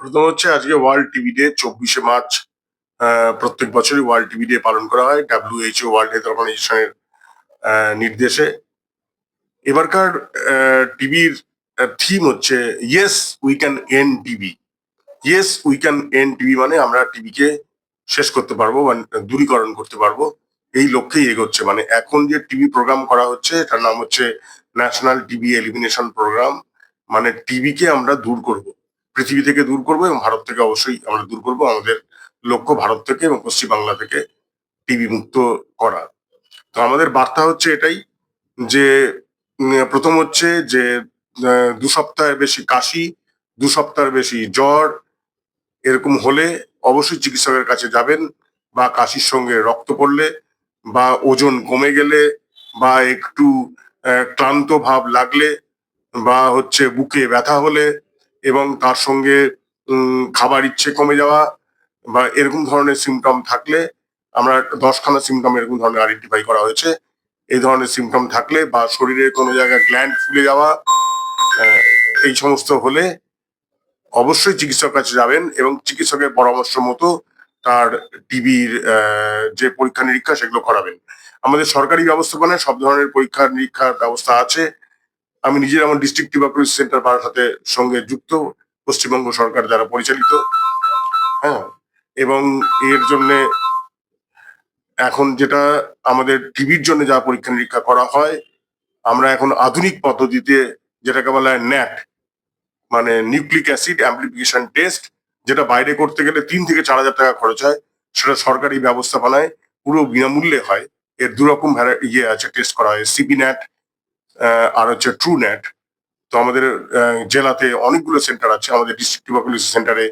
প্রথম হচ্ছে আজকে ওয়ার্ল্ড টিভি ডে চব্বিশে মার্চ। প্রত্যেক বছরই ওয়ার্ল্ড টিভি ডে পালন করা হয় ডাব্লিউএইচও ওয়ার্ল্ড হেলথ অর্গানাইজেশনের নির্দেশে। এবারকার টিভির থিম হচ্ছে yes we can end TB yes we can end TB মানে আমরা টিভিকে শেষ করতে পারব বা দূরীকরণ করতে পারব। এই লক্ষ্যেই এগোচ্ছে। মানে এখন যে টিভি প্রোগ্রাম করা হচ্ছে, এটার নাম হচ্ছে ন্যাশনাল টিভি এলিমিনেশন প্রোগ্রাম মানে টিভিকে আমরা দূর করব। পৃথিবী থেকে দূর করব এবং ভারত থেকে অবশ্যই আমরা দূর করব আমাদের লক্ষ্য ভারত থেকে এবং পশ্চিমবাংলা থেকে টিভি মুক্ত করা। তো আমাদের বার্তা হচ্ছে এটাই যে প্রথম হচ্ছে যে দু সপ্তাহের বেশি কাশি, দু সপ্তাহের বেশি জ্বর, এরকম হলে অবশ্যই চিকিৎসকের কাছে যাবেন বা কাশির সঙ্গে রক্ত পড়লে বা ওজন কমে গেলে বা একটু ক্লান্ত ভাব লাগলে বা হচ্ছে বুকে ব্যথা হলে এবং তার সঙ্গে খাবার ইচ্ছে কমে যাওয়া বা এরকম ধরনের সিমটম থাকলে আমরা দশখানা সিমটম এরকম ধরনের আইডেন্টিফাই করা হয়েছে। এই ধরনের সিমটম থাকলে বা শরীরের কোনো জায়গায় গ্ল্যান্ড ফুলে যাওয়া এই সমস্ত হলে অবশ্যই চিকিৎসক কাছে যাবেন এবং চিকিৎসকের পরামর্শ মতো তার টিবির যে পরীক্ষা নিরীক্ষা সেগুলো করাবেন। আমাদের সরকারি ব্যবস্থাপনায় সব ধরনের পরীক্ষা নিরীক্ষার ব্যবস্থা আছে। আমি নিজের আমার ডিস্ট্রিক্ট টিউবাকুলোসিস সেন্টার পাড়ার সাথে সঙ্গে যুক্ত, পশ্চিমবঙ্গ সরকার দ্বারা পরিচালিত। হ্যাঁ এবং এর জন্য এখন যেটা আমাদের টিভির জন্য যা পরীক্ষা নিরীক্ষা করা হয়, আমরা এখন আধুনিক পদ্ধতিতে যেটাকে বলা হয় ন্যাট মানে নিউক্লিক অ্যাসিড অ্যাম্প্লিফিকেশন টেস্ট যেটা বাইরে করতে গেলে তিন থেকে চার হাজার টাকা খরচ হয়, সেটা সরকারি ব্যবস্থাপনায় পুরো বিনামূল্যে হয়। এর দু রকম ভ্যারা- ইয়ে আছে টেস্ট করা হয় সিপি ন্যাট আর হচ্ছে ট্রু ন্যাট তো আমাদের জেলাতে অনেকগুলো সেন্টার আছে। আমাদের ডিস্ট্রিক্ট টিউবাকুলোসিস সেন্টারে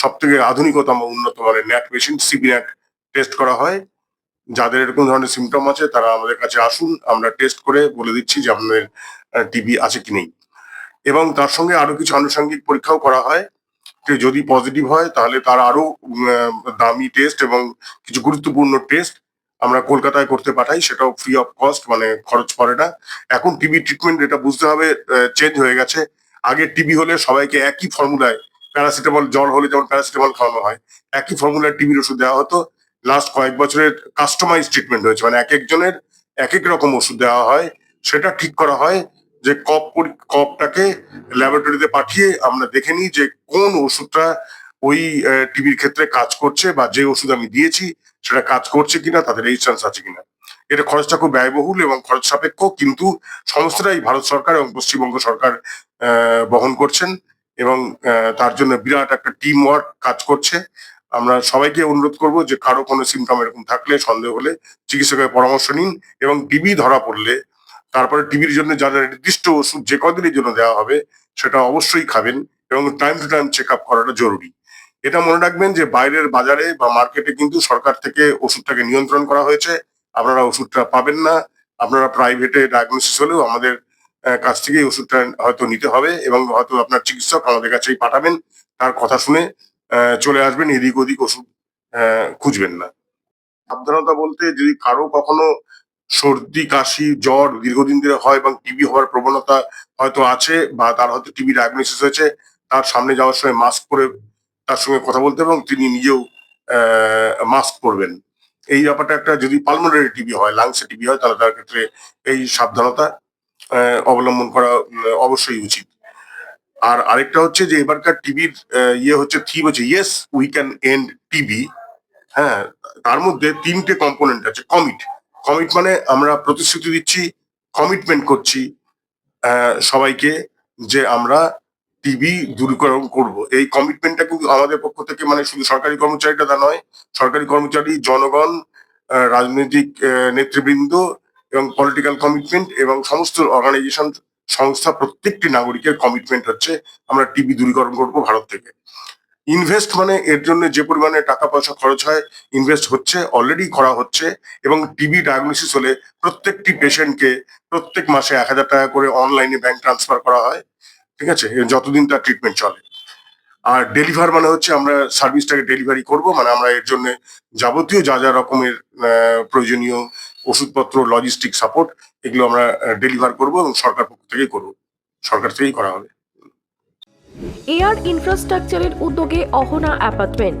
সব থেকে আধুনিকতম উন্নত মানের NAAT machine CB NAAT test করা হয়। যাদের এরকম ধরনের সিমটম আছে, তারা আমাদের কাছে আসুন, আমরা টেস্ট করে বলে দিচ্ছি যে আপনাদের টিবি আছে কি নেই। এবং তার সঙ্গে আরও কিছু আনুষঙ্গিক পরীক্ষাও করা হয়। যদি পজিটিভ হয়, তাহলে তার আরও দামি টেস্ট এবং কিছু গুরুত্বপূর্ণ টেস্ট আমরা কলকাতায় করতে পাঠাই, সেটাও ফ্রি অফ কস্ট মানে খরচ পড়ে না। এখন টিবি ট্রিটমেন্ট এটা বুঝতে হবে চেঞ্জ হয়ে গেছে। আগে টিবি হলে সবাইকে একই ফর্মুলায় প্যারাসিটামল জ্বর হলে যেমন প্যারাসিটামল খাওয়ানো হয়, একই ফর্মুলায় টিবির ওষুধ দেওয়া হতো। লাস্ট কয়েক বছরের কাস্টমাইজ ট্রিটমেন্ট হয়েছে মানে এক একজনের এক এক রকম ওষুধ দেওয়া হয়। সেটা ঠিক করা হয় যে কপ কপটাকে ল্যাবরেটরিতে পাঠিয়ে আমরা দেখে নিই যে কোন ওষুধটা ওই টিবির ক্ষেত্রে কাজ করছে বা যে ওষুধ আমি দিয়েছি সেটা কাজ করছে কিনা, তাদের রেজিস্ট্যান্স আছে কিনা। এটা খরচটা খুব ব্যয়বহুল এবং খরচ সাপেক্ষ, কিন্তু সমস্তটাই ভারত সরকার এবং পশ্চিমবঙ্গ সরকার বহন করছেন এবং তার জন্য বিরাট একটা টিম ওয়ার্ক কাজ করছে। আমরা সবাইকে অনুরোধ করব যে কারও কোনো সিমটম এরকম থাকলে, সন্দেহ হলে চিকিৎসকের পরামর্শ নিন এবং টিবি ধরা পড়লে, তারপরে টিবির জন্য যা যা নির্দিষ্ট ওষুধ যে কদিনের জন্য দেওয়া হবে, সেটা অবশ্যই খাবেন এবং time to time check up করাটা জরুরি। এটা মনে রাখবেন যে বাইরের বাজারে বা মার্কেটে কিন্তু সরকার থেকে ওষুধটাকে নিয়ন্ত্রণ করা হয়েছে। আপনারা ওষুধটা পাবেন না। আপনারা প্রাইভেটে ডায়াগনোসিস হলেও আমাদের কাছ থেকে ওষুধটা হয়তো নিতে হবে এবং হয়তো আপনার চিকিৎসক আমাদের কাছেই পাঠাবেন। তার কথা শুনে চলে আসবেন, এদিক ওদিক ওষুধ খুঁজবেন না। সাবধানতা বলতে যদি কারও কখনো সর্দি, কাশি, জ্বর দীর্ঘদিন ধরে হয় এবং টিবি হওয়ার প্রবণতা হয়তো আছে বা তার হয়তো টিবি ডায়াগনোসিস হয়েছে, তার সামনে যাওয়ার সময় মাস্ক পরে তার সঙ্গে কথা বলতে এবং তিনি নিজেও মাস্ক পরবেন। এই ব্যাপারটা একটা যদি পালমোনারি টিবি হয় লাংসে টিবি হয়, তাহলে তার ক্ষেত্রে এই সাবধানতা অবলম্বন করা অবশ্যই উচিত। আর আরেকটা হচ্ছে যে, এবারকার টিভির ইয়ে হচ্ছে থিম হচ্ছে yes we can end TB হ্যাঁ তার মধ্যে তিনটে কম্পোনেন্ট আছে কমিট কমিট মানে আমরা প্রতিশ্রুতি দিচ্ছি কমিটমেন্ট করছি সবাইকে যে আমরা টিভি দূরীকরণ করব। এই কমিটমেন্টটা কিন্তু আমাদের পক্ষ থেকে মানে শুধু সরকারি কর্মচারীটা তা নয়, সরকারি কর্মচারী, জনগণ রাজনৈতিক নেতৃবৃন্দ এবং পলিটিক্যাল কমিটমেন্ট এবং সমস্ত অর্গানাইজেশন সংস্থা প্রত্যেকটি নাগরিকের কমিটমেন্ট হচ্ছে আমরা টিভি দূরীকরণ করব ভারত থেকে। ইনভেস্ট মানে এর জন্য যে পরিমাণে টাকা পয়সা খরচ হয় ইনভেস্ট হচ্ছে অলরেডি করা হচ্ছে এবং টিবি ডায়াগনোসিস হলে প্রত্যেকটি পেশেন্টকে প্রত্যেক মাসে এক হাজার টাকা করে অনলাইনে ব্যাংক ট্রান্সফার করা হয়। ঠিক আছে? যতদিন তার ট্রিটমেন্ট চলে। আর ডেলিভার মানে হচ্ছে আমরা সার্ভিসটাকে ডেলিভারি করব মানে আমরা এর জন্য যাবতীয় যা যা রকমের প্রয়োজনীয় ওষুধপত্র লজিস্টিক সাপোর্ট এগুলো আমরা ডেলিভার করব এবং সরকার পক্ষ থেকেই করব। সরকার থেকেই করা হবে। এয়ার ইনফ্রাস্ট্রাকচারের উদ্যোগে অহনা অ্যাপার্টমেন্ট